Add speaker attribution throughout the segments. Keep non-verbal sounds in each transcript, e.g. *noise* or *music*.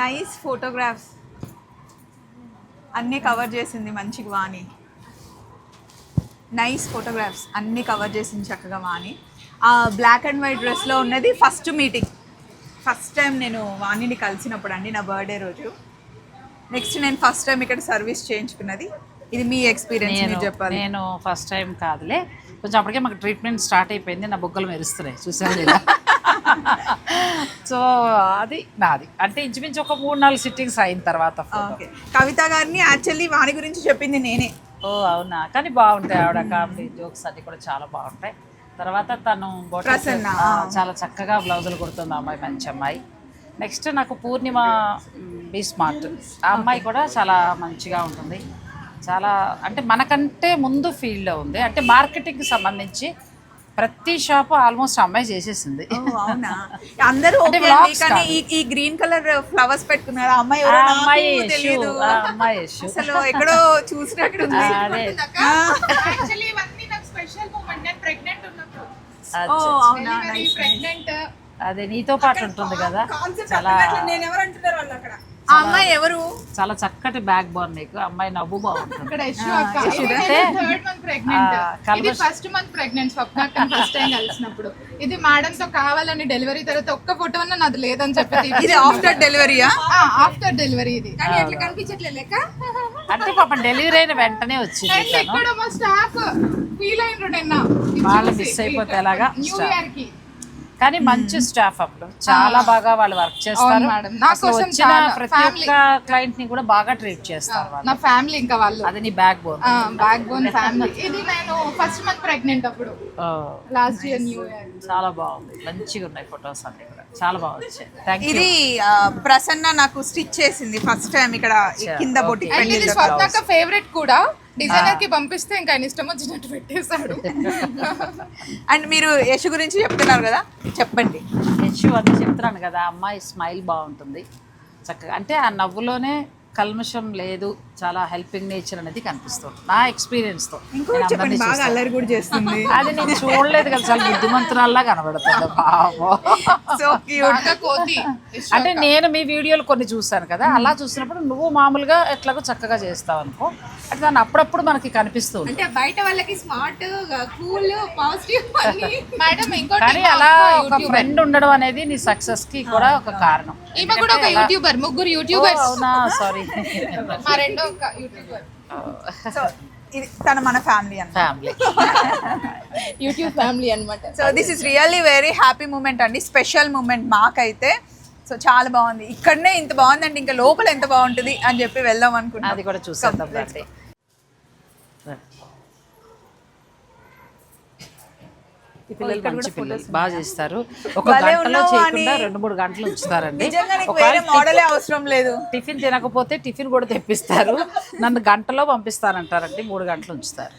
Speaker 1: Nice photographs అన్నీ cover చేసింది మంచిగా వాణి. నైస్ ఫోటోగ్రాఫ్స్ అన్నీ కవర్ చేసింది చక్కగా వాణి. ఆ బ్లాక్ అండ్ వైట్ డ్రెస్లో ఉన్నది ఫస్ట్ మీటింగ్ ఫస్ట్ టైం నేను వాణిని కలిసినప్పుడు అండి నా బర్త్డే రోజు. నెక్స్ట్ నేను ఫస్ట్ టైం ఇక్కడ సర్వీస్ చేయించుకున్నది. ఇది మీ ఎక్స్పీరియన్స్ మీరు చెప్పాలి.
Speaker 2: నేను ఫస్ట్ టైం కాదులే. కొంచెం అప్పటికే మాకు ట్రీట్మెంట్ స్టార్ట్ అయిపోయింది నా బుగ్గలు మెరుస్తున్నాయి. చూసాను లేదా? *laughs* సో అది నాది. అంటే ఇంచుమించు ఒక మూడు నాలుగు సిట్టింగ్స్ అయిన తర్వాత
Speaker 1: కవిత గారిని యాక్చువల్లీ వాణి గురించి చెప్పింది నేనే.
Speaker 2: ఓ అవునా? కానీ బాగుంటాయి ఆవిడ కామెడీ జోక్స్ అన్ని కూడా చాలా బాగుంటాయి. తర్వాత తను. చాలా చక్కగా బ్లౌజులు కుడుతుంది అమ్మాయి మంచి అమ్మాయి. నెక్స్ట్ నాకు పూర్ణిమ బి స్మార్ట్ ఆ అమ్మాయి కూడా చాలా మంచిగా ఉంటుంది. చాలా అంటే మనకంటే ముందు ఫీల్డ్లో ఉంది. అంటే మార్కెటింగ్కి సంబంధించి ప్రతి షాపు ఆల్మోస్ట్ అమ్మాయి చేసేసింది.
Speaker 1: ఓ, అవునా? అందరూ కానీ. ఈ గ్రీన్ కలర్ ఫ్లవర్స్ పెట్టుకున్నారు? అమ్మాయి
Speaker 2: అమ్మాయి
Speaker 1: తెలియదు. అసలు ఎక్కడో చూసినట్టు *laughs* ఉంది.
Speaker 2: అదే.
Speaker 3: స్పెషల్ మూమెంట్ నేను ప్రెగ్నెంట్ ఉన్నప్పుడు. ప్రెగ్నెంట్
Speaker 2: నీతో పాటు ఉంటుంది కదా. చాలా
Speaker 3: నేను ఎవరు అంటున్నారు వాళ్ళు అక్కడ?
Speaker 1: అమ్మాయి ఎవరు?
Speaker 2: చాలా చక్కటి బ్యాక్ బోన్ నీకు. అమ్మాయి నవ్వు బాగుంటుంది.
Speaker 3: ఇక్కడ యశు అక్క.
Speaker 2: యశు
Speaker 3: ఇది
Speaker 2: అంటే,
Speaker 3: థర్డ్ మంత్ ప్రెగ్నెంట్
Speaker 2: ఆ,
Speaker 3: ఇది
Speaker 2: కల్మష్-
Speaker 3: first month pregnant Swapna first time కలిసినప్పుడు. ఇది మేడం తో కావాలని డెలివరీ తర్వాత ఒక్క ఫోటో అన్న నాది లేదని చెప్పి *laughs*
Speaker 1: ఇది ఆఫ్టర్ డెలివరీయా
Speaker 3: ఆఫ్టర్ డెలివరీ ఇది. కానీ ఎట్లా కనిపించట్లే లెక్క?
Speaker 2: అంటే పాపం డెలివరీ అయిన వెంటనే వచ్చింది
Speaker 3: అండ్
Speaker 2: తను.
Speaker 3: ఇక్కడ మా స్టాఫ్ ఫీల్ అయినరు నిన్న.
Speaker 2: వాళ్ళు మిస్ అయిపోతే ఎలాగా?
Speaker 3: న్యూ. ఇయర్కి.
Speaker 2: కానీ మంచి స్టాఫ్ అప్పుడు. చాలా బాగా వాళ్ళు వర్క్ చేస్తారు.
Speaker 3: మేడం. నా కోసం
Speaker 2: ప్రతి. ఒక్క క్లయింట్ని కూడా బాగా ట్రీట్ చేస్తారు వాళ్ళు.
Speaker 3: నా ఫ్యామిలీ ఇంకా వాళ్ళు.
Speaker 2: అది నీ backbone
Speaker 3: backbone family ఇది నేను ఫస్ట్ మంత్ ప్రెగ్నెంట్ అప్పుడు. లాస్ట్ ఇయర్ న్యూ ఇయర్
Speaker 2: చాలా బాగుంది. మంచిగా ఉన్నాయి ఫొటోస్ అన్ని కూడా. చాలా బాగా వచ్చాయి.
Speaker 1: ఇది ప్రసన్న నాకు స్టిచ్ చేసింది ఫస్ట్ టైం ఇక్కడ కింద
Speaker 3: స్వప్నక్క ఫేవరెట్ కూడా. డిజైనర్కి పంపిస్తే ఇంకా ఆయన ఇష్టం వచ్చినట్టు పెట్టేశాడు.
Speaker 1: అండ్ మీరు యశ్ గురించి చెప్తున్నారు కదా చెప్పండి.
Speaker 2: యశు అది చెప్తున్నాను కదా అమ్మాయి స్మైల్ బాగుంటుంది. చక్కగా అంటే ఆ నవ్వులోనే కల్మషం లేదు చాలా హెల్పింగ్ నేచర్ అనేది కనిపిస్తుంది. నా ఎక్స్పీరియన్స్తో
Speaker 1: అల్లరి కూడా చేస్తుంది. *laughs*
Speaker 2: అది నేను చూడలేదు కదా చాలా బుద్ధిమంతురాల్లా కనబడుతుంది. బాబో. *laughs*
Speaker 1: సో క్యూట్
Speaker 3: బాగా కోతి. *laughs*
Speaker 2: అంటే నేను మీ వీడియోలు కొన్ని చూసాను కదా అలా చూసినప్పుడు నువ్వు మామూలుగా ఎట్లాగో చక్కగా చేస్తావు అనుకో. అంటే దాన్ని అప్పుడప్పుడు మనకి కనిపిస్తుంది
Speaker 4: అంటే బయట వాళ్ళకి స్మార్ట్ కూల్ పాజిటివ్
Speaker 3: మేడం ఇంకోటి
Speaker 2: అలా ఒక ఫ్రెండ్ ఉండడం అనేది నీ సక్సెస్కి కూడా ఒక కారణం.
Speaker 3: ఈమె కూడా ఒక యూట్యూబర్ ముగ్గురు యూట్యూబర్స్
Speaker 2: సారీ *laughs*
Speaker 3: మా రెండో ఒక యూట్యూబర్
Speaker 1: సో ఇది తన మన ఫ్యామిలీ అన్న
Speaker 2: ఫ్యామిలీ
Speaker 3: యూట్యూబ్ ఫ్యామిలీ అన్నమాట.
Speaker 1: So this is really very happy moment అండి. స్పెషల్ మూమెంట్ మాకైతే. సో చాలా బాగుంది. ఇక్కడనే ఇంత బాగుందంటే ఇంకా లోపల ఎంత బాగుంటుంది అని చెప్పి వెళ్దాం అనుకున్నాం.
Speaker 2: అది కూడా చూసేద్దాం ఈ పిల్లలు మంచి పిల్లలు బాగా చేస్తారు. ఒక గంటలో చేయకుండా. రెండు మూడు గంటలు ఉంచుతారండి.
Speaker 1: మోడలే అవసరం లేదు.
Speaker 2: టిఫిన్ తినకపోతే టిఫిన్ కూడా తెప్పిస్తారు. నన్ను గంటలో పంపిస్తానంటారండి మూడు గంటలు ఉంచుతారు.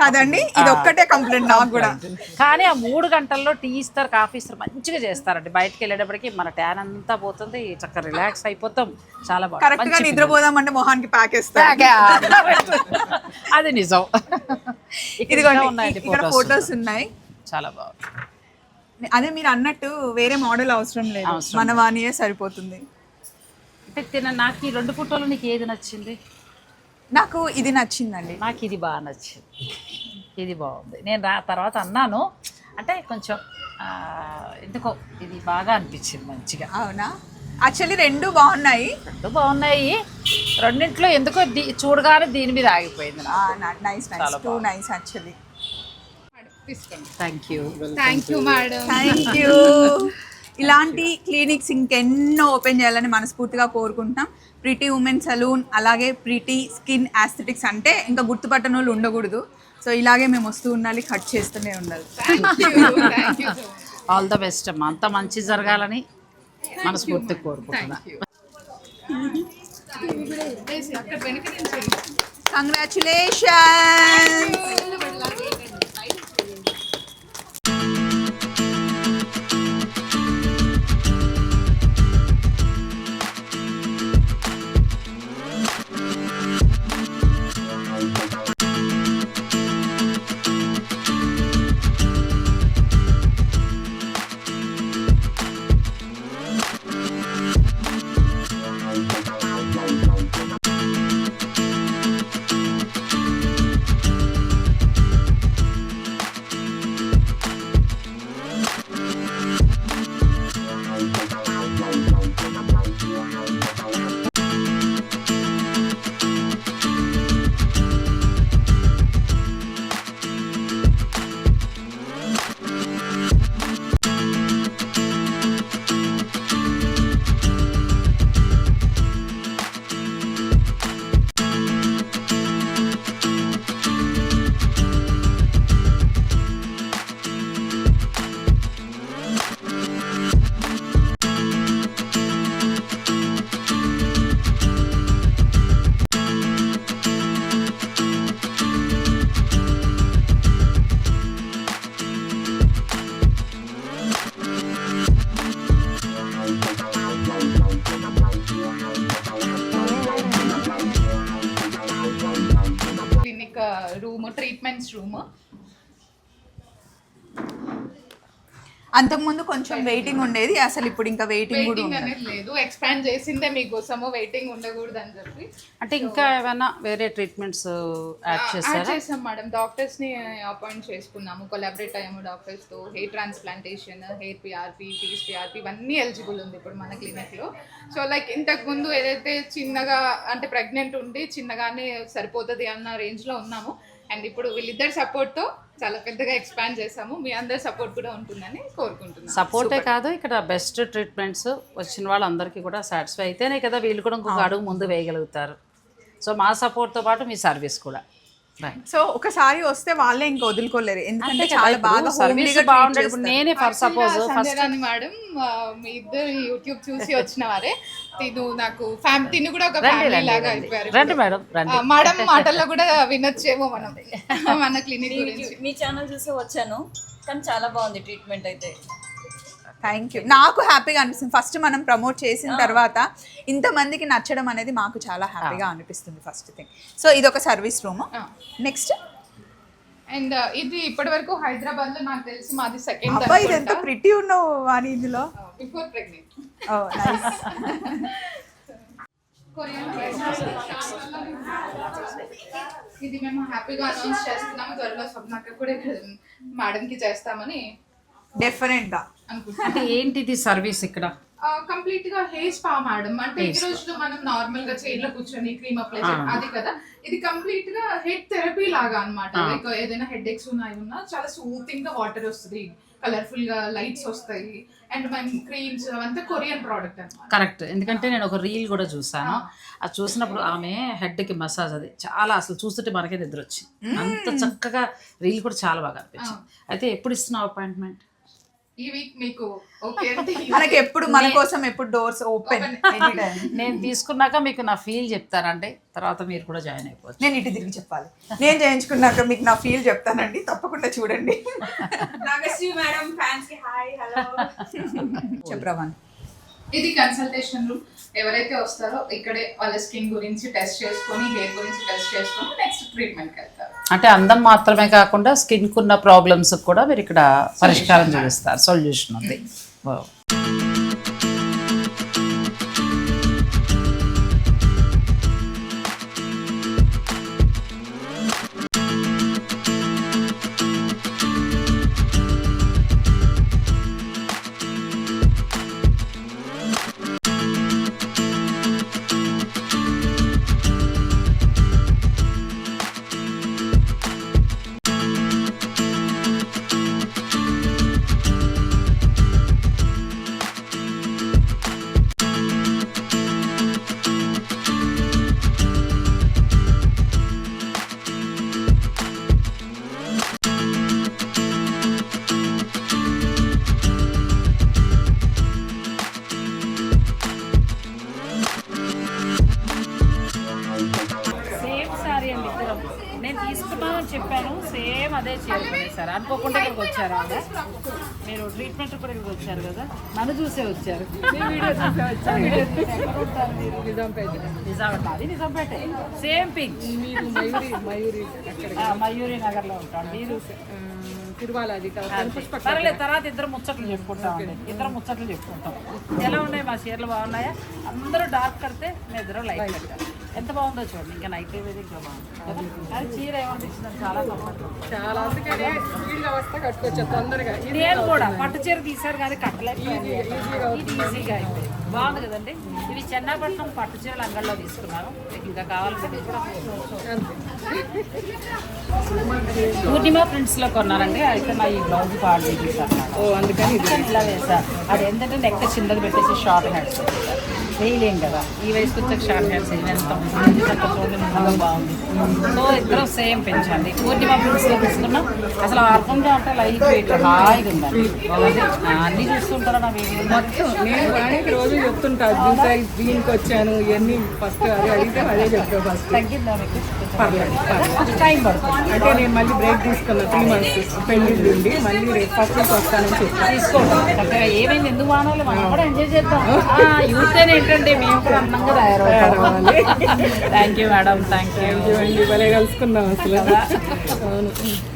Speaker 1: కాదండి ఇది ఒక్కటే కంప్లైంట్ నాకు కూడా.
Speaker 2: కానీ ఆ మూడు గంటల్లో టీ ఇస్తారు కాఫీ ఇస్తారు మంచిగా చేస్తారండి. బయటకు వెళ్ళేటప్పటికి మన ట్యాన్ అంతా పోతుంది చక్కగా రిలాక్స్ అయిపోతాం. చాలా బాగా
Speaker 1: కరెక్ట్గా నిద్రపోదామంటే మొహానికి ప్యాక్
Speaker 2: అది నిజం.
Speaker 1: ఇదిగోండి
Speaker 2: ఉన్నాయండి ఫొటోస్
Speaker 1: ఉన్నాయి.
Speaker 2: చాలా బాగుంది.
Speaker 1: అదే మీరు అన్నట్టు వేరే మోడల్ అవసరం లేదు. మన వానియే సరిపోతుంది.
Speaker 2: అంటే తిన నాకు ఈ రెండు ఫోటోలు నీకు ఏది నచ్చింది?
Speaker 1: నాకు ఇది నచ్చిందండి.
Speaker 2: నాకు ఇది బాగా నచ్చింది. ఇది బాగుంది. నేను తర్వాత అన్నాను. అంటే కొంచెం ఎందుకో ఇది బాగా అనిపించింది మంచిగా.
Speaker 1: అవునా? యాక్చువల్లీ రెండు బాగున్నాయి.
Speaker 2: రెండు బాగున్నాయి. రెండింట్లో ఎందుకో దీ చూడగానే దీని మీద ఆగిపోయింది
Speaker 1: nice nice too nice actually
Speaker 2: thank you
Speaker 3: thank you madam
Speaker 1: thank you ఇలాంటి క్లినిక్స్ ఇంకెన్నో ఓపెన్ చేయాలని మనస్ఫూర్తిగా కోరుకుంటున్నాం. ప్రిటీ ఉమెన్ సలూన్ అలాగే ప్రిటీ స్కిన్ ఆస్థెటిక్స్ అంటే ఇంకా గుర్తుపట్టని వాళ్ళు ఉండకూడదు. సో ఇలాగే మేము వస్తూ ఉండాలి కట్ చేస్తూనే ఉండాలి.
Speaker 2: ఆల్ ద బెస్ట్ అమ్మా. అంత మంచి జరగాలని మనస్ఫూర్తిగా కోరుకుంటున్నా.
Speaker 1: కంగ్రాచులేషన్ అంతకుముందు కొంచెం వెయిటింగ్ ఉండేది అసలు ఇప్పుడు ఇంకా వెయిటింగ్ కూడా
Speaker 3: వెయిటింగ్ అనేది లేదు. ఎక్స్పాండ్ చేసిందే మీకోసము వెయిటింగ్ ఉండకూడదు అని చెప్పి.
Speaker 2: అంటే ఇంకా ఏమైనా వేరే ట్రీట్మెంట్స్ యాడ్
Speaker 3: యాడ్
Speaker 2: చేస్తారా?
Speaker 3: చేసాం మేడం డాక్టర్స్ని అపాయింట్ చేసుకున్నాము. కొలాబరేట్ అయ్యాము డాక్టర్స్తో. Hair transplantation hair PRP fees PRP ఇవన్నీ ఎలిజిబుల్ ఉంది ఇప్పుడు మన క్లినిక్లో. సో లైక్ ఇంతకు ముందు ఏదైతే చిన్నగా అంటే ప్రెగ్నెంట్ ఉండి చిన్నగానే సరిపోతుంది అన్న రేంజ్లో ఉన్నాము. అండ్ ఇప్పుడు వీళ్ళిద్దరి సపోర్ట్తో చాలా పెద్దగా ఎక్స్పాండ్ చేసాము మీ అందరి సపోర్ట్ కూడా ఉంటుందని కోరుకుంటున్నాను.
Speaker 2: సపోర్టే కాదు ఇక్కడ బెస్ట్ ట్రీట్మెంట్స్ వచ్చిన వాళ్ళందరికీ కూడా సాటిస్ఫై అయితేనే కదా వీళ్ళు కూడా ఇంకొక అడుగు ముందు వేయగలుగుతారు. సో మా సపోర్ట్తో పాటు మీ సర్వీస్ కూడా.
Speaker 1: సో ఒకసారి వస్తే వాళ్ళే ఇంకా వదులుకోలేరు. ఎందుకంటే చాలా బాగా
Speaker 2: సర్వీస్ బాగుండేది. నేనే ఫర్ సపోజ్ ఫస్ట్
Speaker 3: మేడం మీ ఇద్దరు యూట్యూబ్ చూసి వచ్చిన వారే. తిను నాకు ఫ్యామిలీ తిను కూడా ఒక ఫ్యామిలీ లాగా
Speaker 2: రండి.
Speaker 3: అయిపోయారు
Speaker 2: రండి మేడం రండి.
Speaker 3: మేడం *laughs* మాటల్లో కూడా వినొచ్చేమో మనం. *laughs* మన క్లినిక్ గురించి.
Speaker 5: మీ ఛానల్ చూసి వచ్చాను. కానీ చాలా బాగుంది ట్రీట్మెంట్ అయితే.
Speaker 1: థ్యాంక్ యూ నాకు హ్యాపీగా అనిపిస్తుంది. ఫస్ట్ మనం ప్రమోట్ చేసిన తర్వాత ఇంతమందికి నచ్చడం అనేది మాకు చాలా హ్యాపీగా అనిపిస్తుంది ఫస్ట్ థింగ్ సో ఇది ఒక సర్వీస్ రూమ్ నెక్స్ట్
Speaker 3: అండ్ ఇది ఇప్పటి వరకు హైదరాబాద్లో నాకు తెలిసి మాది సెకండ్
Speaker 1: అబ్బా ఇది ఎంత ప్రిటీ ఉన్నావు అని ఇందులో.
Speaker 3: బిఫోర్ ప్రెగ్నెంట్
Speaker 1: ఓ నైస్
Speaker 3: ఇది మేము హ్యాపీగా అనౌన్స్ చేస్తున్నాము. త్వరలో స్వప్నక్క కూడా ఇక్కడ మేడం కి చేస్తామని
Speaker 1: డెఫినెట్గా
Speaker 3: అనుకుంటున్నాం
Speaker 2: అంటే ఏంటిది సర్వీస్ ఇక్కడ?
Speaker 3: కంప్లీట్గా హెయిర్ స్పా మేడం అంటే ఈ రోజులో మనం నార్మల్గా చైర్లో కూర్చొని క్రీమ్ అప్లై అది కదా. ఇది కంప్లీట్గా హెడ్ థెరపీ లాగా అన్నమాట. లైక్ ఏదైనా హెడ్ ఎక్స్ ఉన్నాయి ఉన్నా చాలా సూతింగ్గా వాటర్ వస్తుంది. కలర్ఫుల్గా లైట్స్ వస్తాయి. అండ్ మేము క్రీమ్స్ అవంతా కొరియన్ ప్రోడక్ట్ అన్నమాట.
Speaker 2: కరెక్ట్ ఎందుకంటే నేను ఒక రీల్ కూడా చూసాను. అది చూసినప్పుడు ఆమె హెడ్కి మసాజ్ అది. చాలా అసలు చూస్తుంటే మనకే నిద్ర వచ్చింది అంత చక్కగా రీల్ కూడా చాలా బాగా అనిపించింది. అయితే ఎప్పుడు ఇస్తున్నావు అపాయింట్మెంట్
Speaker 3: ఈ వీక్ మీకు ఓకే *laughs*
Speaker 1: మనకి ఎప్పుడు మన కోసం ఎప్పుడు డోర్స్ ఓపెన్ *laughs* *laughs*
Speaker 2: నేను తీసుకున్నాక మీకు నా ఫీల్ చెప్తానండి. తర్వాత మీరు కూడా జాయిన్ అయిపోవచ్చు.
Speaker 1: నేను ఇటు తిరిగి చెప్పాలి. నేను చేయించుకున్నాక మీకు నా ఫీల్ చెప్తానండి. తప్పకుండా చూడండి.
Speaker 5: నాగశ్రీ మేడం ఫ్యాన్స్కి హాయ్ హలో
Speaker 1: చెప్పరావన్
Speaker 3: ఇది కన్సల్టేషన్ రూమ్ ఎవరైతే వస్తారో ఇక్కడే వాళ్ళ స్కిన్ గురించి టెస్ట్ చేసుకొని హెయిర్ గురించి టెస్ట్ చేసుకొని నెక్స్ట్ ట్రీట్మెంట్కి వెళ్తారు.
Speaker 2: అంటే అందం మాత్రమే కాకుండా స్కిన్కు ఉన్న ప్రాబ్లమ్స్ కూడా మీరు ఇక్కడ పరిష్కారం చూపిస్తారు. సొల్యూషన్ ఉంది. చేరుకునేసారు అనుకోకుండా ఇక్కడికి వచ్చారు మీరు ట్రీట్మెంట్ కూడా ఇక్కడికి వచ్చారు కదా? నన్ను చూసే వచ్చారు. అది నిజాంపేట. సేమ్ పించ్ మయూరి నగర్లో ఉంటాం. మీరు?
Speaker 6: తిరువాలది
Speaker 2: పర్లేదు తర్వాత ఇద్దరు ముచ్చట్లు చెప్పుకుంటాం ఇద్దరు ముచ్చట్లు చెప్పుకుంటాం. ఎలా ఉన్నాయి మా చీరలు? బాగున్నాయా? అందరూ డార్క్ కడితే మేము ఇద్దరు లైట్ కట్టాం ఎంత బాగుందో చూడండి. ఇంకా నైట్ వేది ఇంకా బాగుంది. చీర ఏమనిపించింది చాలా
Speaker 6: చాలా అందుకనే స్పీడ్గా వస్తే కట్టుకోవచ్చు తొందరగా. ఇది
Speaker 2: నేను కూడా పట్టు చీర తీశారు కానీ కట్టలేకపోయింది ఇది ఈజీగా అయిపోయింది. బాగుంది కదండి. ఇవి చెన్నాపట్నం పట్టు చీరలు అంగడిలో తీసుకున్నాను మీకు ఇంకా కావాలంటే. పూర్ణిమ ప్రింట్స్లో కొన్నానండి అయితే నా ఈ బ్లౌజ్ పాడు చేసేసాను
Speaker 6: ఓ అందుకని
Speaker 2: ఇట్లా వేసా అది ఏంటంటే నెక్ చిన్నది పెట్టేసి షార్ట్ హ్యాండ్స్ వేయలేం కదా. ఈ వయసుకి వచ్చాక షార్ట్ హ్యాండ్స్ బాగుంది. సో ఇద్దరం సేమ్ పెంచండి పూర్ణిమ ప్రింట్స్లో తీసుకున్నాం. అసలు అర్థంగా అంటే లైట్ వెయిట్ హాయిగా ఉందండి. అన్నీ చూస్తుంటారా నా వీడియో?
Speaker 6: మొత్తం నేను వాడికి రోజు చెప్తుంటా దీనికి దీనికి వచ్చాను ఇవన్నీ ఫస్ట్ అది అడిగితే అదే చెప్తా ఫస్ట్
Speaker 2: తగ్గిందా మీకు?
Speaker 6: పర్లేదు.
Speaker 2: టైం పడుతుంది.
Speaker 6: అంటే నేను మళ్ళీ బ్రేక్ తీసుకున్నా త్రీ మంత్స్ పెళ్ళి నుండి మళ్ళీ రేపు ఫస్ట్ వస్తానని చెప్పి.
Speaker 2: తీసుకోండి. ఏమైంది? ఎందుకు మానాలి మనం కూడా ఎంజాయ్ చేద్దాం. యూత్ ఏంటంటే మేము కూడా అందంగా తయారవుతాం. Thank you madam thank you
Speaker 6: ఇవన్నీ భలే కలుసుకున్నాం అసలు. అవును.